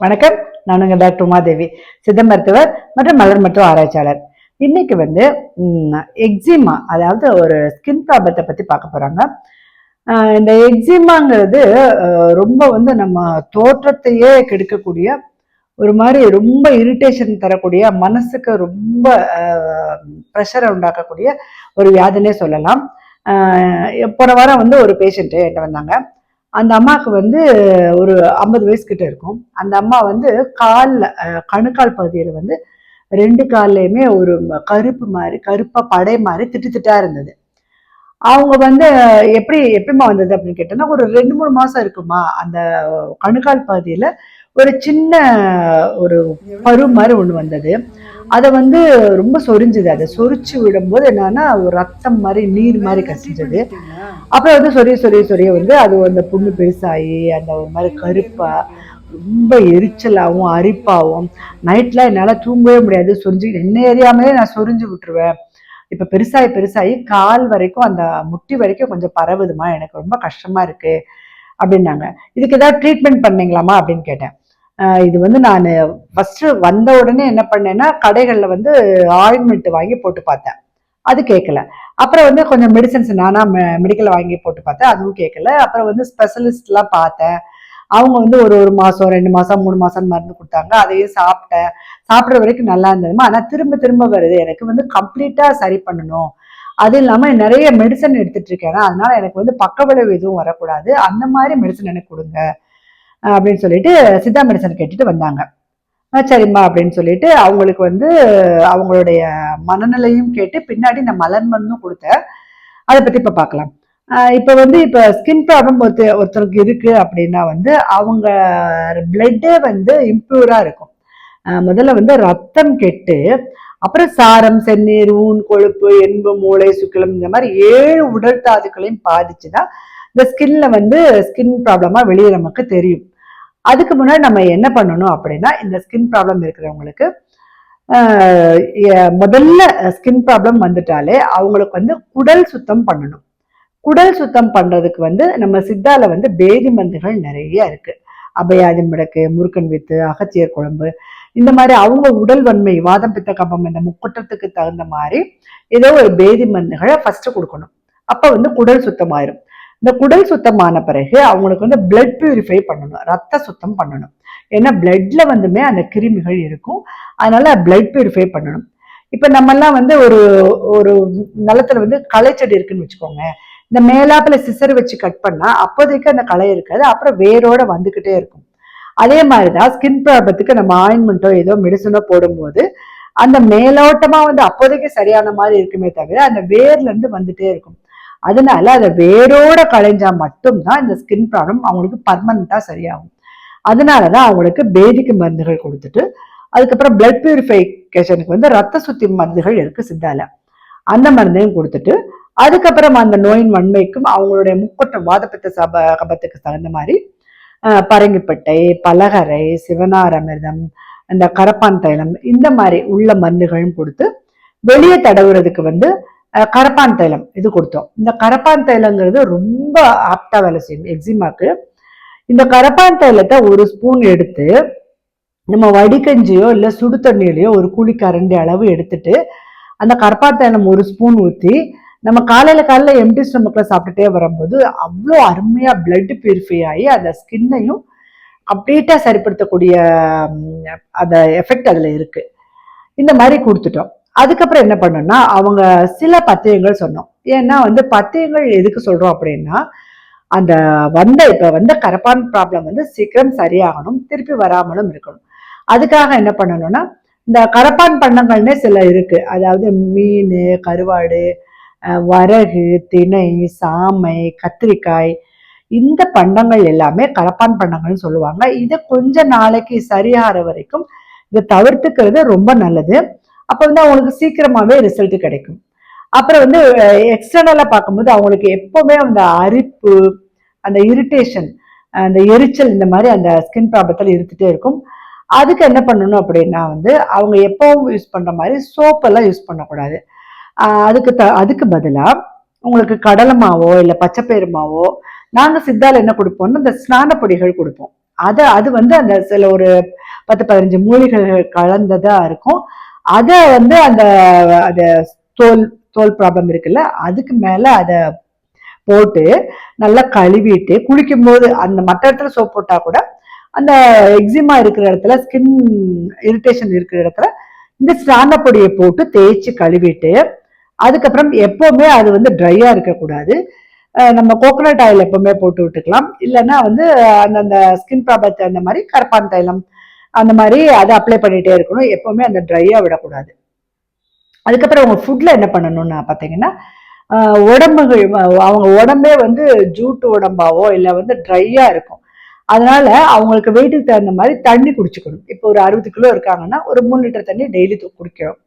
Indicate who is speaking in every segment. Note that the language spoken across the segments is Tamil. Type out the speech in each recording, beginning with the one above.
Speaker 1: வணக்கம். நான் உங்கள் டாக்டர் உமாதேவி சித்த மருத்துவர் மற்றும் மலர் மற்றும் ஆராய்ச்சியாளர். இன்னைக்கு வந்து எக்ஸிமா அதாவது ஒரு ஸ்கின் ப்ராப்ளத்தை பற்றி பார்க்க போகிறாங்க இந்த எக்ஸிமாங்கிறது ரொம்ப வந்து நம்ம தோற்றத்தையே கெடுக்கக்கூடிய ஒரு மாதிரி ரொம்ப இரிட்டேஷன் தரக்கூடிய மனசுக்கு ரொம்ப ப்ரெஷரை உண்டாக்கக்கூடிய ஒரு வியாதினே சொல்லலாம். போன வாரம் வந்து ஒரு பேஷண்ட்டு என்கிட்ட வந்தாங்க. அந்த அம்மாவுக்கு வந்து ஒரு ஐம்பது வயசு கிட்ட இருக்கும். அந்த அம்மா வந்து காலில் கணுக்கால் பகுதியில் வந்து ரெண்டு கால்லையுமே ஒரு கருப்பு மாதிரி கருப்பாக படை மாதிரி திட்டு திட்டாக இருந்தது. அவங்க வந்து எப்படி எப்படிம்மா வந்தது அப்படின்னு கேட்டோன்னா ஒரு ரெண்டு மூணு மாதம் இருக்குமா அந்த கணுக்கால் பகுதியில் ஒரு சின்ன ஒரு பரு மாதிரி ஒன்று வந்தது. அதை வந்து ரொம்ப சொரிஞ்சுது. அதை சொரிச்சு விடும்போது என்னன்னா ஒரு ரத்தம் மாதிரி நீர் மாதிரி கசிஞ்சது. அப்புறம் வந்து சொரிய சொரிய சொரிய வந்து அது அந்த புண்ணு பெருசாகி அந்த ஒரு மாதிரி கருப்பா ரொம்ப எரிச்சலாகவும் அரிப்பாகவும் நைட்லாம் என்னால் தூங்கவே முடியாது. சொரிஞ்சு என்ன ஏரியாமலே நான் சொரிஞ்சு விட்டுருவேன். இப்போ பெருசாகி பெருசாகி கால் வரைக்கும் அந்த முட்டி வரைக்கும் கொஞ்சம் பரவுதுமா? எனக்கு ரொம்ப கஷ்டமாக இருக்குது அப்படின்னாங்க. இதுக்கு ஏதாவது ட்ரீட்மெண்ட் பண்ணீங்களாமா அப்படின்னு கேட்டேன். இது வந்து நான் ஃபஸ்ட்டு வந்த உடனே என்ன பண்ணேன்னா கடைகளில் வந்து ஆயின்மெண்ட் வாங்கி போட்டு பார்த்தேன். அது கேட்கல அப்புறம் வந்து கொஞ்சம் மெடிசன்ஸ் நானாக மெடிக்கல் வாங்கி போட்டு பார்த்தேன். அதுவும் கேட்கல அப்புறம் வந்து ஸ்பெஷலிஸ்ட்லாம் பார்த்தேன். அவங்க வந்து ஒரு ஒரு மாதம் ரெண்டு மாதம் மூணு மாதம் மருந்து கொடுத்தாங்க. அதையும் சாப்பிட்டேன். சாப்பிட்ற வரைக்கும் நல்லா இருந்ததுமா. ஆனால் திரும்ப திரும்ப வருது. எனக்கு வந்து கம்ப்ளீட்டாக சரி பண்ணணும். அது இல்லாமல் நிறைய மெடிசன் எடுத்துட்டு இருக்கேன். அதனால எனக்கு வந்து பக்க விளைவு எதுவும் வரக்கூடாது. அந்த மாதிரி மெடிசன் எனக்கு கொடுங்க. அப்படின்னு சொல்லிட்டு சித்தா மெடிசன் கேட்டுட்டு வந்தாங்க. சரிம்மா அப்படின்னு சொல்லிட்டு அவங்களுக்கு வந்து அவங்களுடைய மனநிலையும் கேட்டு பின்னாடி நான் மலர் மருந்தும் கொடுத்தேன் அதை பத்தி இப்ப பார்க்கலாம் இப்போ வந்து இப்போ ஸ்கின் ப்ராப்ளம் ஒருத்த ஒருத்தருக்கு இருக்கு அப்படின்னா வந்து அவங்க பிளட்டே வந்து இம்ப்ரூவரா இருக்கும். முதல்ல வந்து ரத்தம் கெட்டு அப்புறம் சாரம் செந்நீர் ஊன் கொழுப்பு எண்பு மூளை சுக்கிலம் இந்த மாதிரி ஏழு உடல் தாதுக்களையும் பாதிச்சுன்னா இந்த ஸ்கின்ல வந்து ஸ்கின் ப்ராப்ளமா வெளியே நமக்கு தெரியும். அதுக்கு முன்னாடி நம்ம என்ன பண்ணணும் அப்படின்னா இந்த ஸ்கின் ப்ராப்ளம் இருக்கிறவங்களுக்கு முதல்ல ஸ்கின் ப்ராப்ளம் வந்துட்டாலே அவங்களுக்கு வந்து குடல் சுத்தம் பண்ணணும். குடல் சுத்தம் பண்ணுறதுக்கு வந்து நம்ம சித்தால வந்து பேதி மருந்துகள் நிறைய இருக்கு. அபயாதி மிளக்கு முருக்கன் வித்து அகச்சியர் குழம்பு இந்த மாதிரி அவங்க உடல் வன்மை வாதம் பித்த கம்பம் இந்த முக்குற்றத்துக்கு தகுந்த மாதிரி ஏதோ ஒரு பேதி மருந்துகளை ஃபர்ஸ்ட் கொடுக்கணும். அப்போ வந்து குடல் சுத்தமாயிரும். இந்த குடல் சுத்தமான பிறகு அவங்களுக்கு வந்து பிளட் பியூரிஃபை பண்ணணும் ரத்த சுத்தம் பண்ணணும். ஏன்னா பிளட்ல வந்துமே அந்த கிருமிகள் இருக்கும். அதனால பிளட் பியூரிஃபை பண்ணணும். இப்ப நம்ம எல்லாம் வந்து ஒரு ஒரு நிலத்துல வந்து களைச்செடி இருக்குன்னு வச்சுக்கோங்க. இந்த மேலாப்புல சிசர் வச்சு கட் பண்ணா அப்போதைக்கு அந்த களை இருக்காது அப்புறம் வேரோட வந்துகிட்டே இருக்கும். அதே மாதிரிதான் ஸ்கின் ப்ராப்ளத்துக்கு நம்ம ஆயின்மெண்ட்டோ ஏதோ மெடிசனோ போடும்போது அந்த மேலோட்டமா வந்து அப்போதைக்கு சரியான மாதிரி இருக்குமே தவிர அந்த வேர்ல இருந்து வந்துட்டே இருக்கும். அதனால அதை வேரோட களைஞ்சா மட்டும்தான் இந்த ஸ்கின் ப்ராப்ளம் அவங்களுக்கு பர்மனண்டா சரியாகும். அதனாலதான் அவங்களுக்கு பேதிக்கு மருந்துகள் கொடுத்துட்டு அதுக்கப்புறம் பிளட் பியூரிஃபைகேஷனுக்கு வந்து ரத்த சுத்தி மருந்துகள் இருக்கு சித்தால. அந்த மருந்தையும் கொடுத்துட்டு அதுக்கப்புறம் அந்த நோயின் வன்மைக்கும் அவங்களுடைய முக்கொட்டம் வாதப்பித்த சப கபத்துக்கு தகுந்த மாதிரி பரங்கிப்பட்டை பலகரை சிவனார் அமிர்தம் இந்த கரப்பான் தைலம் இந்த மாதிரி உள்ள மருந்துகளும் கொடுத்து வெளியே தடவுறதுக்கு வந்து கரப்பான் தைலம் இது கொடுத்தோம். இந்த கரப்பான் தைலங்கிறது ரொம்ப ஆப்டா வேலை செய்யும் எக்ஸிமாக்கு இந்த கரப்பான் தைலத்தை ஒரு ஸ்பூன் எடுத்து நம்ம வடிகஞ்சியோ இல்லை சுடு தண்ணியிலையோ ஒரு குழி கரண்டி அளவு எடுத்துட்டு அந்த கரப்பான் தைலம் ஒரு ஸ்பூன் ஊற்றி நம்ம காலையில காலையில எம்டி ஸ்டொமக்ல சாப்பிட்டுட்டே வரும்போது அவ்வளோ அருமையா பிளட் பியூரிஃபை ஆகி அந்த ஸ்கின்னையும் கம்ப்ளீட்டா சரிப்படுத்தக்கூடிய அந்த எஃபெக்ட் அதுல இருக்கு. இந்த மாதிரி கொடுத்துட்டோம். அதுக்கப்புறம் என்ன பண்ணோம்னா அவங்க சில பத்தியங்கள் சொன்னோம். ஏன்னா வந்து பத்தியங்கள் எதுக்கு சொல்றோம் அப்படின்னா அந்த வந்த இப்ப வந்த கரப்பான் ப்ராப்ளம் வந்து சீக்கிரம் சரியாகணும் திருப்பி வராமலும் இருக்கணும். அதுக்காக என்ன பண்ணணும்னா இந்த கரப்பான் பண்ணங்கள்னே சில இருக்கு. அதாவது மீன் கருவாடு வரகு திணை சாமை கத்திரிக்காய் இந்த பண்டங்கள் எல்லாமே கரப்பான் பண்டங்கள்னு சொல்லுவாங்க. இதை கொஞ்ச நாளைக்கு சரியாகிற வரைக்கும் இதை தவிர்த்துக்கிறது ரொம்ப நல்லது. அப்போ வந்து அவங்களுக்கு சீக்கிரமாகவே ரிசல்ட் கிடைக்கும். அப்புறம் வந்து எக்ஸ்டர்னலாக பார்க்கும்போது அவங்களுக்கு எப்போவுமே அந்த அரிப்பு அந்த இரிட்டேஷன் அந்த எரிச்சல் இந்த மாதிரி அந்த ஸ்கின் ப்ராப்ளத்தில் இருந்துகிட்டே இருக்கும். அதுக்கு என்ன பண்ணணும் அப்படின்னா வந்து அவங்க எப்பவும் யூஸ் பண்ணுற மாதிரி சோப்பெல்லாம் யூஸ் பண்ணக்கூடாது. அதுக்கு த அதுக்கு பதிலாக உங்களுக்கு கடலை மாவோ இல்லை பச்சைப்பயிறு மாவோ நாங்கள் சித்தால் என்ன கொடுப்போம்னா இந்த ஸ்நான பொடிகள் கொடுப்போம். அதை அது வந்து அந்த சில ஒரு பத்து பதினஞ்சு மூலிகைகள் கலந்ததாக இருக்கும். அதை வந்து அந்த அந்த தோல் தோல் ப்ராப்ளம் இருக்குல்ல அதுக்கு மேல அதை போட்டு நல்லா கழுவிட்டு குளிக்கும் போது அந்த மற்ற இடத்துல சோப் போட்டா கூட அந்த எக்ஸிமா இருக்கிற இடத்துல ஸ்கின் இரிட்டேஷன் இருக்கிற இடத்துல இந்த ஸ்நான பொடியை போட்டு தேய்ச்சி கழுவிட்டு அதுக்கப்புறம் எப்பவுமே அது வந்து ட்ரையா இருக்கக்கூடாது. நம்ம கோகோனட் ஆயில் எப்பவுமே போட்டு விட்டுக்கலாம். இல்லைன்னா வந்து அந்தந்த ஸ்கின் ப்ராப்ளத்தை அந்த மாதிரி கரப்பான் தைலம் அந்த மாதிரி அதை அப்ளை பண்ணிகிட்டே இருக்கணும். எப்போவுமே அந்த ட்ரையாக விடக்கூடாது. அதுக்கப்புறம் அவங்க ஃபுட்டில் என்ன பண்ணணும்னு பார்த்தீங்கன்னா உடம்புகள் அவங்க உடம்பே வந்து ஜூட்டு உடம்பாவோ இல்லை வந்து ட்ரையாக இருக்கும். அதனால அவங்களுக்கு வெயிட்டுக்கு தகுந்த மாதிரி தண்ணி குடிச்சுக்கணும். இப்போ ஒரு அறுபது கிலோ இருக்காங்கன்னா ஒரு மூணு லிட்டர் தண்ணி டெய்லி குடிக்கணும்.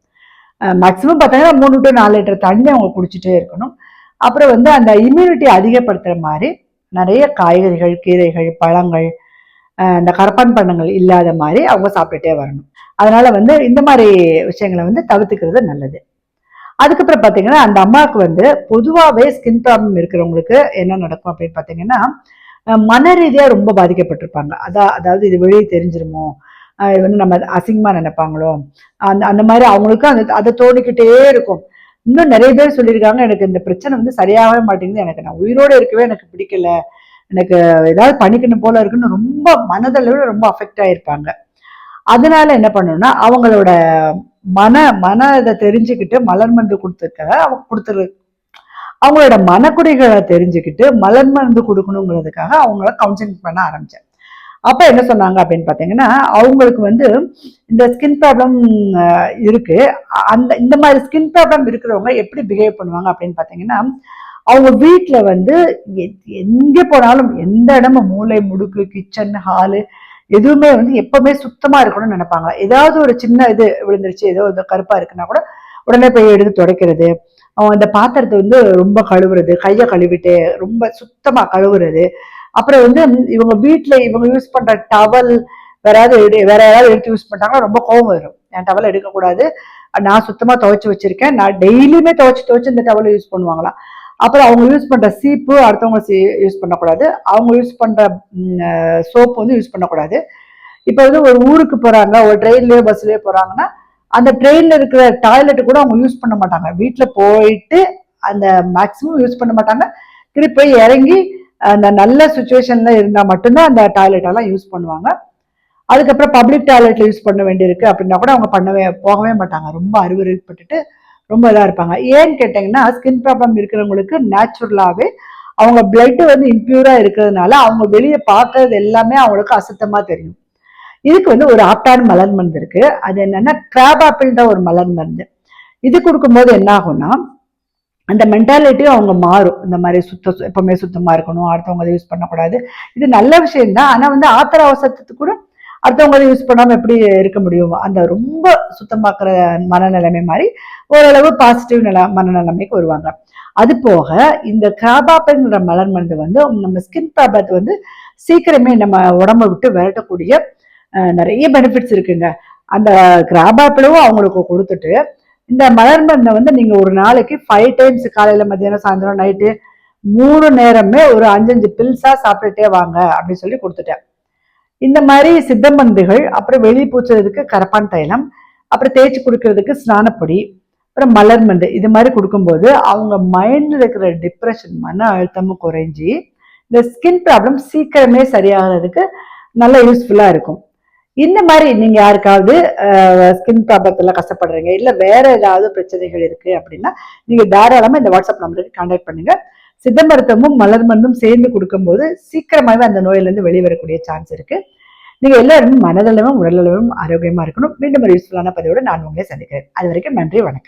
Speaker 1: மேக்ஸிமம் பார்த்தீங்கன்னா மூணு டு நாலு லிட்டர் தண்ணி அவங்க குடிச்சிட்டே இருக்கணும். அப்புறம் வந்து அந்த இம்யூனிட்டி அதிகப்படுத்துகிற மாதிரி நிறைய காய்கறிகள் கீரைகள் பழங்கள் இந்த கரப்பான் பண்ணங்கள் இல்லாத மாதிரி அவங்க சாப்பிட்டுட்டே வரணும். அதனால வந்து இந்த மாதிரி விஷயங்களை வந்து தவிர்த்துக்கிறது நல்லது. அதுக்கப்புறம் பார்த்தீங்கன்னா அந்த அம்மாவுக்கு வந்து பொதுவாகவே ஸ்கின் ப்ராப்ளம் இருக்கிறவங்களுக்கு என்ன நடக்கும் அப்படின்னு பார்த்தீங்கன்னா மன ரீதியாக ரொம்ப பாதிக்கப்பட்டிருப்பாங்க. அதான் அதாவது இது வெளியே தெரிஞ்சிருமோ? இது வந்து நம்ம அசிங்கமாக நினைப்பாங்களோ? அந்த அந்த மாதிரி அவங்களுக்கு அந்த அதை தோணிக்கிட்டே இருக்கும். இன்னும் நிறைய பேர் சொல்லியிருக்காங்க எனக்கு இந்த பிரச்சனை வந்து சரியாகவே மாட்டேங்குது எனக்கு நான் உயிரோடு இருக்கவே எனக்கு பிடிக்கல. எனக்கு ஏதாவது பண்ணிக்கணும் போல இருக்குன்னு ரொம்ப மனதளவில் ரொம்ப அஃபெக்ட் ஆகிருப்பாங்க அதனால என்ன பண்ணணும்னா அவங்களோட மன மன இதை தெரிஞ்சுக்கிட்டு மலர் மருந்து கொடுத்துருக்க அவங்க கொடுத்துரு அவங்களோட மனக்குறைகளை தெரிஞ்சுக்கிட்டு மலர் மருந்து கொடுக்கணுங்கிறதுக்காக அவங்கள கவுன்சிலிங் பண்ண ஆரம்பித்தேன் அப்போ என்ன சொன்னாங்க அப்படின்னு பார்த்தீங்கன்னா அவங்களுக்கு வந்து இந்த ஸ்கின் ப்ராப்ளம் இருக்குது அந்த இந்த மாதிரி ஸ்கின் ப்ராப்ளம் இருக்கிறவங்க எப்படி பிஹேவ் பண்ணுவாங்க அப்படின்னு பார்த்தீங்கன்னா அவங்க வீட்டில் வந்து எங்கே போனாலும் எந்த இடமும் மூளை முடுக்கு கிச்சன் ஹாலு எதுவுமே வந்து எப்பவுமே சுத்தமாக இருக்கணும்னு நினைப்பாங்க. ஏதாவது ஒரு சின்ன இது விழுந்துருச்சு ஏதோ இந்த கருப்பாக இருக்குன்னா கூட உடனே போய் எடுத்து துடைக்கிறது. அவங்க அந்த பாத்திரத்தை வந்து ரொம்ப கழுவுறது கையை கழுவிட்டு ரொம்ப சுத்தமாக கழுவுறது. அப்புறம் வந்து இவங்க வீட்டில் இவங்க யூஸ் பண்ணுற டவல் வேற யாராவது வேற யாராவது எடுத்து யூஸ் பண்ணிட்டாங்கன்னா ரொம்ப கோவம் வரும். என் டவல் எடுக்கக்கூடாது. நான் சுத்தமாக துவைச்சி வச்சிருக்கேன். நான் டெய்லியுமே துவைச்சி துவைச்சி இந்த டவலை யூஸ் பண்ணுவாங்களாம். அப்புறம் அவங்க யூஸ் பண்ணுற சீப்பு அடுத்தவங்க யூஸ் பண்ணக்கூடாது. அவங்க யூஸ் பண்ணுற சோப்பு வந்து யூஸ் பண்ணக்கூடாது. இப்போ வந்து ஒரு ஊருக்கு போகிறாங்க ஒரு ட்ரெயின்லேயோ பஸ்லேயோ போகிறாங்கன்னா அந்த ட்ரெயினில் இருக்கிற டாய்லெட் கூட அவங்க யூஸ் பண்ண மாட்டாங்க. வீட்டில் போயிட்டு அந்த மேக்ஸிமம் யூஸ் பண்ண மாட்டாங்க. திருப்பி போய் இறங்கி அந்த நல்ல சுச்சுவேஷனில் இருந்தால் மட்டும்தான் அந்த டாய்லெட்டெல்லாம் யூஸ் பண்ணுவாங்க. அதுக்கப்புறம் பப்ளிக் டாய்லெட்டில் யூஸ் பண்ண வேண்டியிருக்கு அப்படின்னா கூட அவங்க பண்ணவே போகவே மாட்டாங்க. ரொம்ப அறிவுரைப்பட்டுட்டு ரொம்ப இதாக இருப்பாங்க. ஏன்னு கேட்டிங்கன்னா ஸ்கின் ப்ராப்ளம் இருக்கிறவங்களுக்கு நேச்சுரலாகவே அவங்க பிளட்டு வந்து இம்ப்யூராக இருக்கிறதுனால அவங்க வெளியே பார்க்கறது எல்லாமே அவங்களுக்கு அசுத்தமாக தெரியும். இதுக்கு வந்து ஒரு ஆப்டான மலர் மருந்து இருக்கு. அது என்னன்னா கிராப் ஆப்பிள்ன்ற ஒரு மலர் மருந்து. இது கொடுக்கும்போது என்ன ஆகும்னா அந்த மென்டாலிட்டியும் அவங்க மாறும். இந்த மாதிரி சுத்த எப்பவுமே சுத்தமாக இருக்கணும் அடுத்தவங்க அதை யூஸ் பண்ணக்கூடாது. இது நல்ல விஷயம் தான் ஆனால் வந்து ஆத்திர அவசரத்துக்கு கூட அடுத்தவங்க அதை யூஸ் பண்ணாமல் எப்படி இருக்க முடியும்? அந்த ரொம்ப சுத்தமாக்குற மனநிலைமை மாதிரி ஓரளவு பாசிட்டிவ் நில மனநிலைமைக்கு வருவாங்க. அது போக இந்த கிராபாப்பங்கிற மலர் மருந்து வந்து நம்ம ஸ்கின் ப்ராப்ளத்தை வந்து சீக்கிரமே நம்ம உடம்ப விட்டு விரட்டக்கூடிய நிறைய பெனிஃபிட்ஸ் இருக்குங்க. அந்த கிராபாப்பிளவும் அவங்களுக்கு கொடுத்துட்டு இந்த மலர் மருந்தை வந்து நீங்க ஒரு நாளைக்கு ஃபைவ் டைம்ஸ் காலையில மத்தியானம் சாயந்தரம் நைட்டு மூணு நேரமே ஒரு அஞ்சஞ்சு பில்ஸா சாப்பிட்டுட்டே வாங்க அப்படின்னு சொல்லி கொடுத்துட்டேன். இந்த மாதிரி சித்தம்பந்துகள் அப்புறம் வெளி பூச்சுறதுக்கு கரப்பான் தைலம் அப்புறம் தேய்ச்சி கொடுக்கறதுக்கு ஸ்நானப்பொடி அப்புறம் மலர் மந்து இது மாதிரி கொடுக்கும்போது அவங்க மைண்டில் இருக்கிற டிப்ரெஷன் மன அழுத்தமும் குறைஞ்சி இந்த ஸ்கின் ப்ராப்ளம் சீக்கிரமே சரியாகிறதுக்கு நல்ல யூஸ்ஃபுல்லாக இருக்கும். இந்த மாதிரி நீங்கள் யாருக்காவது ஸ்கின் ப்ராப்ளத்தில் கஷ்டப்படுறீங்க இல்லை வேற ஏதாவது பிரச்சனைகள் இருக்குது அப்படின்னா நீங்கள் தாராளமாக இந்த வாட்ஸ்அப் நம்பருக்கு கான்டாக்ட் பண்ணுங்கள் சித்த மருத்துவமும் மலர் மருந்தும் சேர்ந்து கொடுக்கும்போது சீக்கிரமாகவே அந்த நோயிலேருந்து வெளிவரக்கூடிய சான்ஸ் இருக்கு. நீங்க எல்லாருமே மனதளவும் உடலளவும் ஆரோக்கியமா இருக்கணும். மீண்டும் ஒரு யூஸ்ஃபுல்லான பதிவோடு நான் உங்களை சந்திக்கிறேன். அது வரைக்கும் நன்றி வணக்கம்.